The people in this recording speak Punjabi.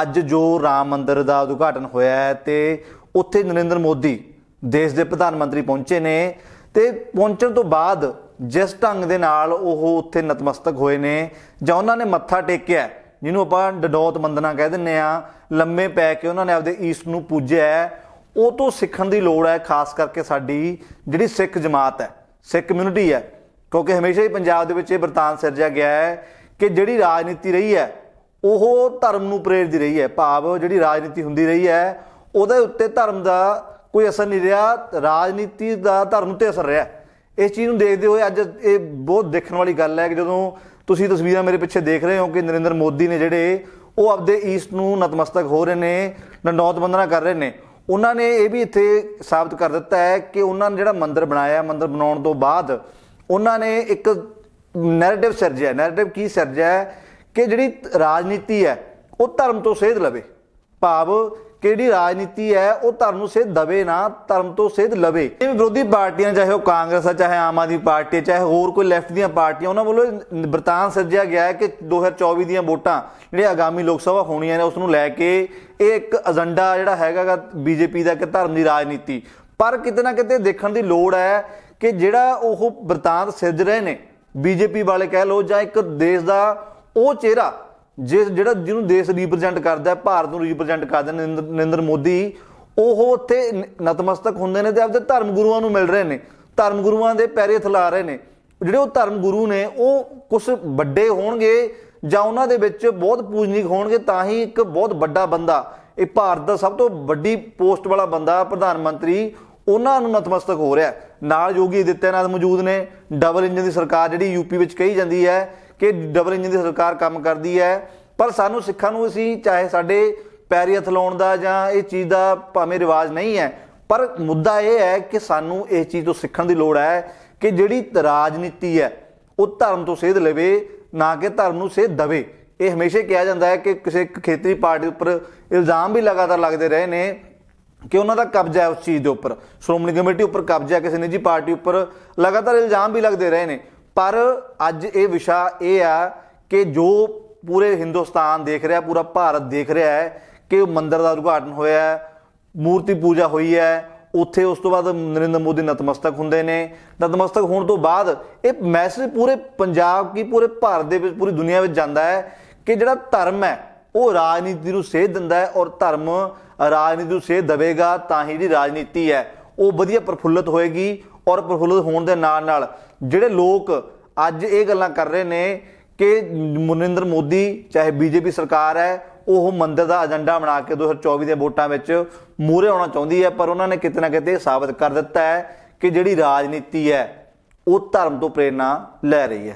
ਅੱਜ ਜੋ ਰਾਮ ਮੰਦਿਰ ਦਾ ਉਦਘਾਟਨ ਹੋਇਆ ਹੈ ਤੇ ਉੱਥੇ ਨਰਿੰਦਰ ਮੋਦੀ ਦੇਸ਼ ਦੇ ਪ੍ਰਧਾਨ ਮੰਤਰੀ ਪਹੁੰਚੇ ਨੇ ਤੇ ਪਹੁੰਚਣ ਤੋਂ ਬਾਅਦ ਜਿਸ ਢੰਗ ਦੇ ਨਾਲ ਉਹ ਉੱਥੇ ਨਤਮਸਤਕ ਹੋਏ ਨੇ ਜਾਂ ਉਹਨਾਂ ਨੇ ਮੱਥਾ ਟੇਕਿਆ ਜਿਹਨੂੰ ਆਪਾਂ ਡਡੌਤ ਮੰਦਨਾ ਕਹਿ ਦਿੰਨੇ ਆ ਲੰਮੇ ਪੈ ਕੇ ਉਹਨਾਂ ਨੇ ਆਪਦੇ ਈਸਟ ਨੂੰ ਪੂਜਿਆ ਉਹ ਤੋਂ ਸਿੱਖਣ ਦੀ ਲੋੜ ਹੈ, ਖਾਸ ਕਰਕੇ ਸਾਡੀ ਜਿਹੜੀ ਸਿੱਖ ਜਮਾਤ ਹੈ, ਸਿੱਖ ਕਮਿਊਨਿਟੀ ਹੈ, ਕਿਉਂਕਿ ਹਮੇਸ਼ਾ ਹੀ ਪੰਜਾਬ ਦੇ ਵਿੱਚ ਇਹ ਵਰਤਾਨ ਸਿਰਜਿਆ ਗਿਆ ਹੈ ਕਿ ਜਿਹੜੀ ਰਾਜਨੀਤੀ ਰਹੀ ਹੈ ਉਹ ਧਰਮ ਨੂੰ ਪ੍ਰੇਰਦੀ ਰਹੀ ਹੈ, ਭਾਵ ਜਿਹੜੀ ਰਾਜਨੀਤੀ ਹੁੰਦੀ ਰਹੀ ਹੈ, ਉਹਦੇ ਉੱਤੇ ਧਰਮ ਦਾ ਕੋਈ ਅਸਰ ਨਹੀਂ ਰਿਹਾ, ਰਾਜਨੀਤੀ ਦਾ ਧਰਮ ਉੱਤੇ ਅਸਰ ਰਿਹਾ। ਇਸ ਚੀਜ਼ ਨੂੰ ਦੇਖਦੇ ਹੋਏ ਅੱਜ ਇਹ ਬਹੁਤ ਦੇਖਣ ਵਾਲੀ ਗੱਲ ਹੈ ਕਿ ਜਦੋਂ ਤੁਸੀਂ ਤਸਵੀਰਾਂ ਮੇਰੇ ਪਿੱਛੇ ਦੇਖ ਰਹੇ ਹੋ ਕਿ ਨਰਿੰਦਰ ਮੋਦੀ ਨੇ ਜਿਹੜੇ ਉਹ ਆਪਦੇ ਈਸਟ ਨੂੰ ਨਤਮਸਤਕ ਹੋ ਰਹੇ ਨੇ ਡੰਡੌਤ ਬੰਦਨਾ ਕਰ ਰਹੇ ਨੇ, ਉਹਨਾਂ ਨੇ ਇਹ ਵੀ ਇੱਥੇ ਸਾਬਤ ਕਰ ਦਿੱਤਾ ਹੈ ਕਿ ਉਹਨਾਂ ਨੇ ਜਿਹੜਾ ਮੰਦਿਰ ਬਣਾਇਆ, ਮੰਦਿਰ ਬਣਾਉਣ ਤੋਂ ਬਾਅਦ ਉਹਨਾਂ ਨੇ ਇੱਕ ਨੈਰੇਟਿਵ ਸਿਰਜਿਆ। ਨੈਰੇਟਿਵ ਕੀ ਸਿਰਜਿਆ ਕਿ ਜਿਹੜੀ ਰਾਜਨੀਤੀ ਹੈ, ਉਹ ਧਰਮ ਤੋਂ ਸੇਧ ਲਵੇ। ਭਾਵ ਕਿ ਜਿਹੜੀ ਰਾਜਨੀਤੀ ਹੈ, ਉਹ ਧਰਮ ਨੂੰ ਸੇਧ ਦਵੇ ਨਾ, ਧਰਮ ਤੋਂ ਸੇਧ ਲਵੇ। ਇਹ ਵਿਰੋਧੀ ਪਾਰਟੀਆਂ, ਚਾਹੇ ਉਹ ਕਾਂਗਰਸ ਹੈ, ਚਾਹੇ ਆਮ ਆਦਮੀ ਪਾਰਟੀ ਹੈ, ਚਾਹੇ ਹੋਰ ਕੋਈ ਲੈਫਟ ਦੀਆਂ ਪਾਰਟੀਆਂ, ਉਹਨਾਂ ਵੱਲੋਂ ਇਹ ਵਰਤਾਨ ਸਿਰਜਿਆ ਗਿਆ ਹੈ ਕਿ 2024 ਦੀਆਂ ਵੋਟਾਂ ਜਿਹੜੇ ਆਗਾਮੀ ਲੋਕ ਸਭਾ ਹੋਣੀਆਂ ਨੇ, ਉਸ ਨੂੰ ਲੈ ਕੇ ਇਹ ਇੱਕ ਏਜੰਡਾ ਜਿਹੜਾ ਹੈਗਾਗਾ ਬੀਜੇਪੀ ਦਾ ਕਿ ਧਰਮ ਦੀ ਰਾਜਨੀਤੀ। ਪਰ ਕਿਤੇ ਨਾ ਕਿਤੇ ਦੇਖਣ ਦੀ ਲੋੜ ਹੈ ਕਿ ਜਿਹੜਾ ਉਹ ਵਰਤਾਂਤ ਸਿਰਜ ਰਹੇ ਨੇ, ਬੀਜੇਪੀ ਵਾਲੇ ਕਹਿ ਲੋ ਜਾਂ ਇੱਕ ਦੇਸ਼ ਦਾ ਉਹ ਚਿਹਰਾ ਜਿਸ ਜਿਹੜਾ ਜਿਹਨੂੰ ਦੇਸ਼ ਰਿਪਰੈਜ਼ੈਂਟ ਕਰਦਾ ਭਾਰਤ ਨੂੰ ਰਿਪਰੈਜ਼ੈਂਟ ਕਰਦਾ ਨਰਿੰਦਰ ਨਰਿੰਦਰ ਮੋਦੀ, ਉਹ ਉੱਥੇ ਨਤਮਸਤਕ ਹੁੰਦੇ ਨੇ ਤੇ ਆਪਦੇ ਧਰਮ ਗੁਰੂਆਂ ਨੂੰ ਮਿਲ ਰਹੇ ਨੇ, ਧਰਮ ਗੁਰੂਆਂ ਦੇ ਪੈਰੇ ਥਲਾ ਰਹੇ ਨੇ। ਜਿਹੜੇ ਉਹ ਧਰਮ ਗੁਰੂ ਨੇ, ਉਹ ਕੁਝ ਵੱਡੇ ਹੋਣਗੇ ਜਾਂ ਉਹਨਾਂ ਦੇ ਵਿੱਚ ਬਹੁਤ ਪੂਜਨੀਕ ਹੋਣਗੇ, ਤਾਂ ਹੀ ਇੱਕ ਬਹੁਤ ਵੱਡਾ ਬੰਦਾ, ਇਹ ਭਾਰਤ ਦਾ ਸਭ ਤੋਂ ਵੱਡੀ ਪੋਸਟ ਵਾਲਾ ਬੰਦਾ, ਪ੍ਰਧਾਨ ਮੰਤਰੀ, ਉਹਨਾਂ ਨੂੰ ਨਤਮਸਤਕ ਹੋ ਰਿਹਾ ਨਾਲ ਯੋਗੀ ਆਦਿੱਤਿਆਨਾਥ ਮੌਜੂਦ ਨੇ ਡਬਲ ਇੰਜਨ ਦੀ ਸਰਕਾਰ ਜਿਹੜੀ ਯੂਪੀ ਵਿੱਚ ਕਹੀ ਜਾਂਦੀ ਹੈ ਕਿ ਡਬਲ ਇੰਜਨ ਦੀ ਸਰਕਾਰ ਕੰਮ ਕਰਦੀ ਹੈ, ਪਰ ਸਾਨੂੰ ਸਿੱਖਾਂ ਨੂੰ ਅਸੀਂ ਚਾਹੇ ਸਾਡੇ ਪੈਰੀ ਹੱਥ ਲਾਉਣ ਦਾ ਜਾਂ ਇਹ ਚੀਜ਼ ਦਾ ਭਾਵੇਂ ਰਿਵਾਜ ਨਹੀਂ ਹੈ, ਪਰ ਮੁੱਦਾ ਇਹ ਹੈ ਕਿ ਸਾਨੂੰ ਇਸ ਚੀਜ਼ ਤੋਂ ਸਿੱਖਣ ਦੀ ਲੋੜ ਹੈ ਕਿ ਜਿਹੜੀ ਰਾਜਨੀਤੀ ਹੈ, ਉਹ ਧਰਮ ਤੋਂ ਸੇਧ ਲਵੇ, ਨਾ ਕਿ ਧਰਮ ਨੂੰ ਸੇਧ ਦਵੇ। ਇਹ ਹਮੇਸ਼ਾ ਕਿਹਾ ਜਾਂਦਾ ਹੈ ਕਿ ਕਿਸੇ ਖੇਤਰੀ ਪਾਰਟੀ ਉੱਪਰ ਇਲਜ਼ਾਮ ਵੀ ਲਗਾਤਾਰ ਲੱਗਦੇ ਰਹੇ ਨੇ ਕਿ ਉਹਨਾਂ ਦਾ ਕਬਜ਼ਾ ਹੈ ਉਸ ਚੀਜ਼ ਦੇ ਉੱਪਰ। ਸ਼੍ਰੋਮਣੀ ਕਮੇਟੀ ਉੱਪਰ ਕਬਜ਼ਾ ਹੈ, ਕਿਸੇ ਨਿੱਜੀ ਪਾਰਟੀ ਉੱਪਰ ਲਗਾਤਾਰ ਇਲਜ਼ਾਮ ਵੀ ਲੱਗਦੇ ਰਹੇ ਨੇ। ਪਰ ਅੱਜ ਇਹ ਵਿਸ਼ਾ ਇਹ ਆ ਕਿ ਜੋ ਪੂਰੇ ਹਿੰਦੁਸਤਾਨ ਦੇਖ ਰਿਹਾ, ਪੂਰਾ ਭਾਰਤ ਦੇਖ ਰਿਹਾ ਹੈ ਕਿ ਉਹ ਮੰਦਿਰ ਦਾ ਉਦਘਾਟਨ ਹੋਇਆ ਹੈ, ਮੂਰਤੀ ਪੂਜਾ ਹੋਈ ਹੈ, ਉੱਥੇ ਉਸ ਤੋਂ ਬਾਅਦ ਨਰਿੰਦਰ ਮੋਦੀ ਨਤਮਸਤਕ ਹੁੰਦੇ ਨੇ। ਨਤਮਸਤਕ ਹੋਣ ਤੋਂ ਬਾਅਦ ਇਹ ਮੈਸੇਜ ਪੂਰੇ ਪੰਜਾਬ ਕੀ ਪੂਰੇ ਭਾਰਤ ਦੇ ਵਿੱਚ, ਪੂਰੀ ਦੁਨੀਆ ਵਿੱਚ ਜਾਂਦਾ ਹੈ ਕਿ ਜਿਹੜਾ ਧਰਮ ਹੈ, ਉਹ ਰਾਜਨੀਤੀ ਨੂੰ ਸੇਧ ਦਿੰਦਾ ਹੈ ਔਰ ਧਰਮ ਰਾਜਨੀਤੀ ਨੂੰ ਸੇਧ ਦੇਵੇਗਾ ਤਾਂ ਹੀ ਜਿਹੜੀ ਰਾਜਨੀਤੀ ਹੈ। ਉਹ ਵਧੀਆ ਪ੍ਰਫੁੱਲਤ ਹੋਏਗੀ ਔਰ ਪ੍ਰਫੁੱਲਿਤ ਹੋਣ ਦੇ ਨਾਲ ਨਾਲ ਜਿਹੜੇ ਲੋਕ ਅੱਜ ਇਹ ਗੱਲਾਂ ਕਰ ਰਹੇ ਨੇ ਕਿ ਨਰਿੰਦਰ ਮੋਦੀ, ਚਾਹੇ ਬੀਜੇਪੀ ਸਰਕਾਰ ਹੈ, ਉਹ ਮੰਦਰ ਦਾ ਏਜੰਡਾ ਬਣਾ ਕੇ 2024 ਦੇ ਵੋਟਾਂ ਵਿੱਚ ਮੂਹਰੇ ਆਉਣਾ ਚਾਹੁੰਦੀ ਹੈ, ਪਰ ਉਹਨਾਂ ਨੇ ਕਿਤੇ ਨਾ ਕਿਤੇ ਸਾਬਤ ਕਰ ਦਿੱਤਾ ਹੈ ਕਿ ਜਿਹੜੀ ਰਾਜਨੀਤੀ ਹੈ, ਉਹ ਧਰਮ ਤੋਂ ਪ੍ਰੇਰਣਾ ਲੈ ਰਹੀ ਹੈ।